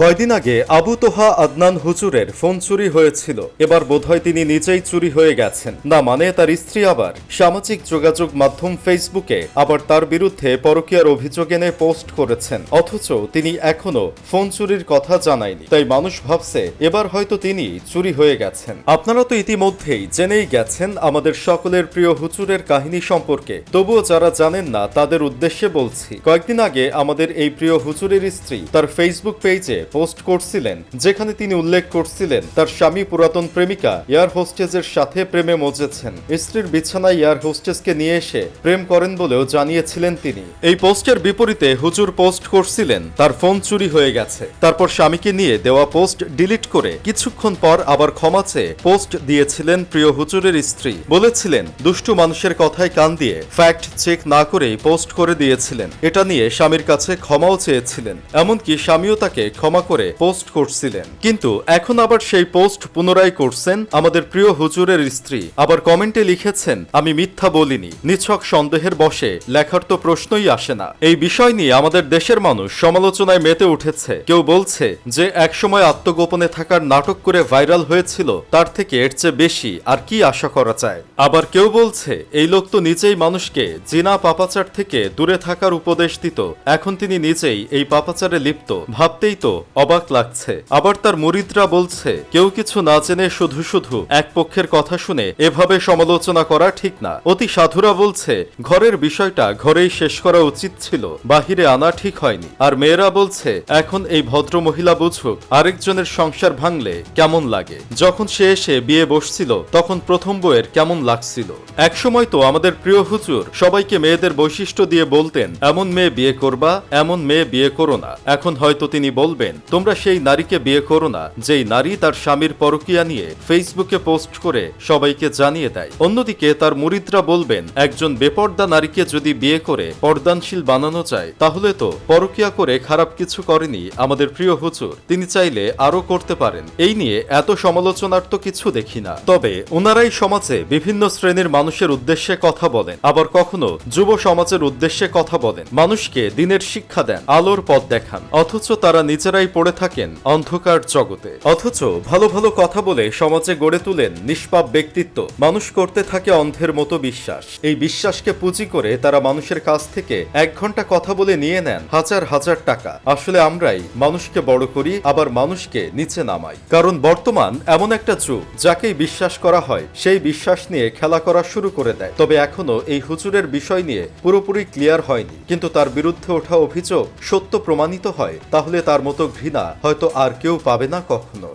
কয়দিন আগে আবু তোহা আদনান হুজুরের ফোন চুরি হয়েছিল। এবার বোধহয় তিনি নিজেই চুরি হয়ে গেছেন। না মানে তার স্ত্রী আবার। সামাজিক যোগাযোগ মাধ্যম ফেসবুকে আবার তার বিরুদ্ধে পরকীয়ার অভিযোগ এনে পোস্ট করেছেন। অথচ তিনি এখনও ফোন চুরির কথা জানায়নি। তাই মানুষ ভাবছে, এবার হয়তো তিনি চুরি হয়ে গেছেন। আপনারা তো ইতিমধ্যেই জেনেই গেছেন আমাদের সকলের প্রিয় হুজুরের কাহিনী সম্পর্কে। তবুও যারা জানেন না, তাদের উদ্দেশ্যে বলছি, কয়েকদিন আগে আমাদের এই প্রিয় হুজুরের স্ত্রী তার ফেসবুক পেজে পোস্ট করছিলেন, যেখানে তিনি উল্লেখ করছিলেন, তার স্বামী পুরাতন প্রেমিকা এয়ার হোস্টেজের সাথে প্রেমে মজেছেন। স্ত্রীর বিছানায় এয়ার হোস্টেসকে নিয়ে এসে প্রেম করেন বলেও জানিয়েছিলেন তিনি। এই পোস্টের বিপরীতে হুজুর পোস্ট করছিলেন, তার ফোন চুরি হয়ে গেছে। তারপর স্বামীকে নিয়ে দেওয়া পোস্ট ডিলিট করে কিছুক্ষণ পর আবার ক্ষমা চেয়ে পোস্ট দিয়েছিলেন প্রিয় হুজুরের স্ত্রী। বলেছিলেন, দুষ্টু মানুষের কথায় কান দিয়ে ফ্যাক্ট চেক না করেই পোস্ট করে দিয়েছিলেন। এটা নিয়ে স্বামীর কাছে ক্ষমাও চেয়েছিলেন। এমনকি স্বামীও তাকে ক্ষমা করে পোস্ট করছিলেন। কিন্তু এখন আবার সেই পোস্ট পুনরায় করছেন আমাদের প্রিয় হুজুরের স্ত্রী। আবার কমেন্টে লিখেছেন, আমি মিথ্যা বলিনি, নিছক সন্দেহের বসে লেখার তো প্রশ্নই আসে না। এই বিষয় নিয়ে আমাদের দেশের মানুষ সমালোচনায় মেতে উঠেছে। কেউ বলছে যে একসময় আত্মগোপনে থাকার নাটক করে ভাইরাল হয়েছিল, তার থেকে এর চেয়ে বেশি আর কি আশা করা যায়? আবার কেউ বলছে, এই লোক তো নিজেই মানুষকে জিনা পাপাচার থেকে দূরে থাকার উপদেশ দিত। এখন তিনি নিজেই এই পাপাচারে লিপ্ত। ভাবতেই তো অবাক লাগছে। আবার তার মুরিদরা বলছে, কেউ কিছু না জেনে শুধু শুধু এক পক্ষের কথা শুনে এভাবে সমালোচনা করা ঠিক না। অতি সাধুরা বলছে, ঘরের বিষয়টা ঘরেই শেষ করা উচিত ছিল, বাহিরে আনা ঠিক হয়নি। আর মেয়েরা বলছে, এখন এই ভদ্র মহিলা বুঝুক, আরেকজনের সংসার ভাঙলে কেমন লাগে? যখন সে এসে বিয়ে বসছিল, তখন প্রথম বইয়ের কেমন লাগছিল। একসময় তো আমাদের প্রিয় হুজুর সবাইকে মেয়েদের বৈশিষ্ট্য দিয়ে বলতেন, এমন মেয়ে বিয়ে করবা, এমন মেয়ে বিয়ে করো না। এখন হয়তো তিনি বলবেন তোমরা সেই নারীকে বিয়ে করো না, যেই নারী তার স্বামীর পরকিয়া নিয়ে ফেসবুকে পোস্ট করে সবাইকে জানিয়ে দেয়। অন্যদিকে তার মুরিদরা বলবেন, একজন বেপর্দা নারীকে যদি বিয়ে করে পর্দানশীল বানানো যায়, তাহলে তো পরকিয়া করে খারাপ কিছু করেনি আমাদের প্রিয় হুজুর। তিনি চাইলে আরও করতে পারেন। এই নিয়ে এত সমালোচনার তো কিছু দেখি না। তবে ওনারাই সমাজে বিভিন্ন শ্রেণির মানুষের উদ্দেশ্যে কথা বলেন। আবার কখনো যুব সমাজের উদ্দেশ্যে কথা বলেন। মানুষকে দিনের শিক্ষা দেন, আলোর পথ দেখান। অথচ তারা নিজেরাই পড়ে থাকেন অন্ধকার জগতে। অথচ ভালো ভালো কথা বলে সমাজে গড়ে তুলেন নিষ্পাপ ব্যক্তিত্ব। মানুষ করতে থাকে অন্ধের মতো বিশ্বাস। এই বিশ্বাসকে পুঁজি করে তারা মানুষের কাছ থেকে এক ঘণ্টা কথা বলে নিয়ে নেন হাজার হাজার টাকা। আসলে আমরাই মানুষকে বড় করি, আবার মানুষকে নিচে নামাই। কারণ বর্তমান এমন একটা যুগ যাকেই বিশ্বাস করা হয়, সেই বিশ্বাস নিয়ে খেলা করা শুরু করে দেয়। তবে এখনও এই হুজুরের বিষয় নিয়ে পুরোপুরি ক্লিয়ার হয়নি। কিন্তু তার বিরুদ্ধে ওঠা অভিযোগ সত্য প্রমাণিত হয়, তাহলে তার মতো ঘৃণা হয়তো আর কেউ পাবে না কখনো।